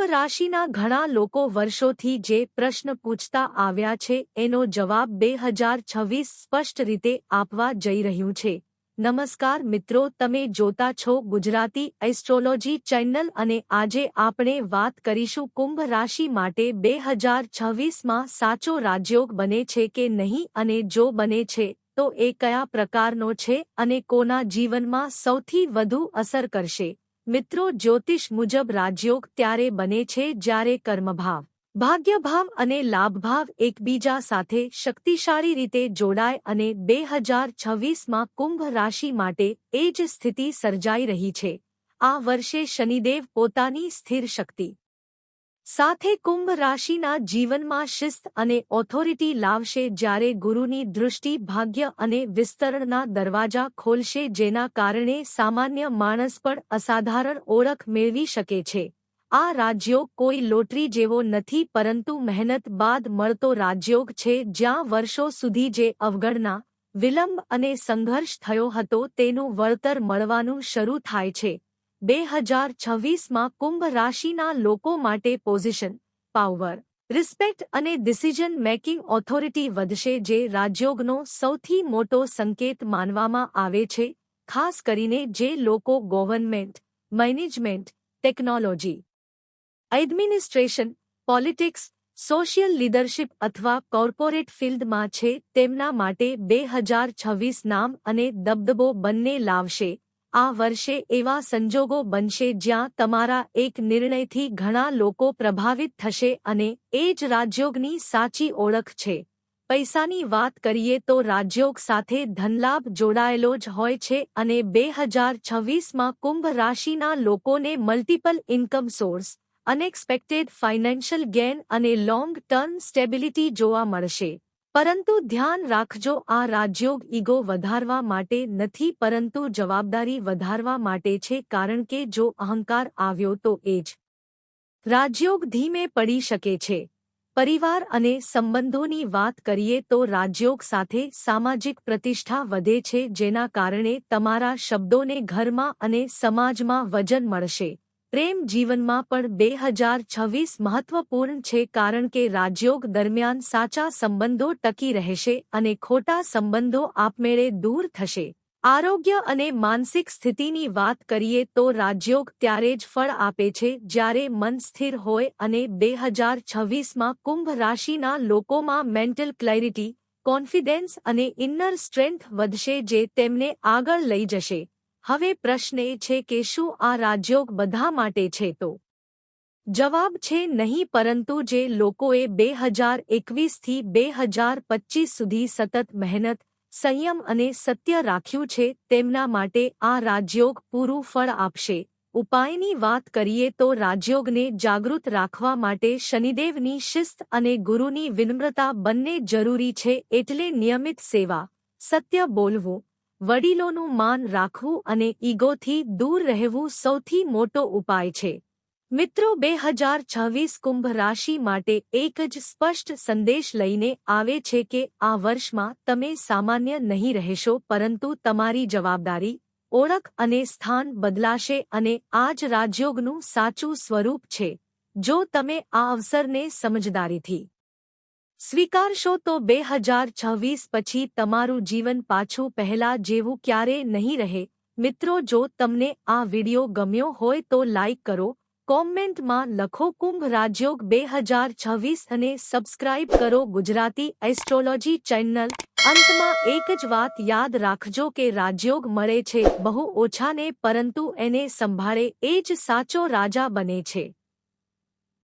કુંભ રાશિના ઘણા લોકો વર્ષોથી જે પ્રશ્ન પૂછતા આવ્યા છે, એનો જવાબ બે હજાર છવ્વીસ સ્પષ્ટ રીતે આપવા જઈ રહ્યું છે. નમસ્કાર મિત્રો, તમે જોતા છો ગુજરાતી એસ્ટ્રોલોજી ચેનલ અને આજે આપણે વાત કરીશું કુંભ રાશિ માટે બે હજાર છવ્વીસમાં સાચો રાજયોગ બને છે કે નહીં અને જો બને છે, તો એ કયા પ્રકારનો છે અને કોના જીવનમાં સૌથી વધુ અસર કરશે? મિત્રો, જ્યોતિષ મુજબ રાજયોગ ત્યારે બને છે જ્યારે કર્મભાવ. ભાગ્યભાવ અને લાભભાવ એકબીજા સાથે શક્તિશાળી રીતે જોડાય અને બે હજાર છવ્વીસમાં કુંભ રાશિ માટે એ જ સ્થિતિ સર્જાઈ રહી છે. આ વર્ષે શનિદેવ પોતાની સ્થિર શક્તિ સાથે કુંભ રાશિના જીવનમાં શિસ્ત અને ઓથોરિટી લાવશે જ્યારે ગુરુની દૃષ્ટિ ભાગ્ય અને વિસ્તરણના દરવાજા ખોલશે જેના કારણે સામાન્ય માણસ પણ અસાધારણ ઓળખ મેળવી શકે છે. આ રાજયોગ કોઈ લોટરી જેવો નથી પરંતુ મહેનત બાદ મળતો રાજયોગ છે જ્યાં વર્ષો સુધી જે અવગણના, વિલંબ અને સંઘર્ષ થયો હતો તેનું વળતર મળવાનું શરૂ થાય છે. બે હજાર છવ્વીસમાં કુંભ રાશિના લોકો માટે પોઝિશન, પાવર, રિસ્પેક્ટ અને ડિસિઝન મેકિંગ ઓથોરિટી વધશે જે રાજયોગનો સૌથી મોટો સંકેત માનવામાં આવે છે, ખાસ કરીને જે લોકો government management, technology, administration, politics, social leadership અથવા કોર્પોરેટ ફિલ્ડમાં છે, તેમના માટે બે હજાર છવ્વીસ નામ અને દબદબો બંને લાવશે. આ વર્ષે એવા સંજોગો બનશે જ્યાં તમારા એક નિર્ણયથી ઘણા લોકો પ્રભાવિત થશે અને એ જ રાજયોગની સાચી ઓળખ છે. પૈસાની વાત કરીએ તો રાજયોગ સાથે ધનલાભ જોડાયેલો જ હોય છે અને બે હજાર છવ્વીસમાં કુંભ રાશિના લોકોને multiple income source unexpected financial gain અને લોંગ ટર્મ સ્ટેબિલિટી જોવા મળશે. પરંતુ ધ્યાન રાખજો, આ રાજયોગ ઈગો વધારવા માટે નથી, પરંતુ જવાબદારી વધારવા માટે છે, કારણ કે જો અહંકાર આવ્યો તો એ જ રાજયોગ ધીમે પડી શકે છે. પરિવાર અને સંબંધોની વાત કરીએ તો રાજયોગ સાથે સામાજિક પ્રતિષ્ઠા વધે છે, જેના કારણે તમારા શબ્દોને ઘરમાં અને સમાજમાં વજન મળશે. પ્રેમ જીવનમાં પણ બે હજાર છવ્વીસ મહત્વપૂર્ણ છે કારણ કે રાજયોગ દરમિયાન સાચા સંબંધો ટકી રહેશે અને ખોટા સંબંધો આપમેળે દૂર થશે. આરોગ્ય અને માનસિક સ્થિતિની વાત કરીએ તો રાજયોગ ત્યારે જ ફળ આપે છે જ્યારે મન સ્થિર હોય અને બે હજાર છવ્વીસમાં કુંભ રાશિના લોકોમાં મેન્ટલ ક્લેરિટી, કોન્ફિડન્સ અને ઇન્નર સ્ટ્રેન્થ વધશે જે તેમને આગળ લઈ જશે. હવે પ્રશ્ન એ છે કે શું આ રાજયોગ બધા માટે છે તો? જવાબ છે નહીં પરંતુ જે લોકોએ બે હજાર એકવીસથી બે હજાર પચીસ સુધી સતત મહેનત, સંયમ અને સત્ય રાખ્યું છે તેમના માટે આ રાજયોગ પૂરું ફળ આપશે. ઉપાયની વાત કરીએ તો રાજયોગને જાગૃત રાખવા માટે શનિદેવની શિસ્ત અને ગુરુની વિનમ્રતા બંને જરૂરી છે એટલે નિયમિત સેવા, સત્ય બોલવું. વડીલોનું માન રાખવું અને ઈગોથી દૂર રહેવું સૌથી મોટો ઉપાય છે. મિત્રો, બે હજાર છવ્વીસ કુંભ રાશિ માટે એક જ સ્પષ્ટ સંદેશ લઈને આવે છે કે આ વર્ષમાં તમે સામાન્ય નહીં રહેશો, પરંતુ તમારી જવાબદારી, ઓળખ અને સ્થાન બદલાશે અને આ જ રાજયોગનું સાચું સ્વરૂપ છે. જો તમે આ અવસરને સમજદારીથી સ્વીકારશો તો બે હજાર છવ્વીસ પછી તમારું જીવન પાછું પહેલા જેવું ક્યારે નહીં રહે. મિત્રો, જો તમને આ વિડિયો ગમ્યો હોય તો લાઇક કરો, કોમેન્ટમાં લખો કુંભ રાજયોગ બે હજાર છવ્વીસ અને સબસ્ક્રાઇબ કરો ગુજરાતી એસ્ટ્રોલોજી ચેનલ. અંતમાં એક જ વાત યાદ રાખજો કે રાજયોગ મળે છે, બહુ ઓછાને પરંતુ એને સંભાળે એ જ સાચો રાજા બને છે.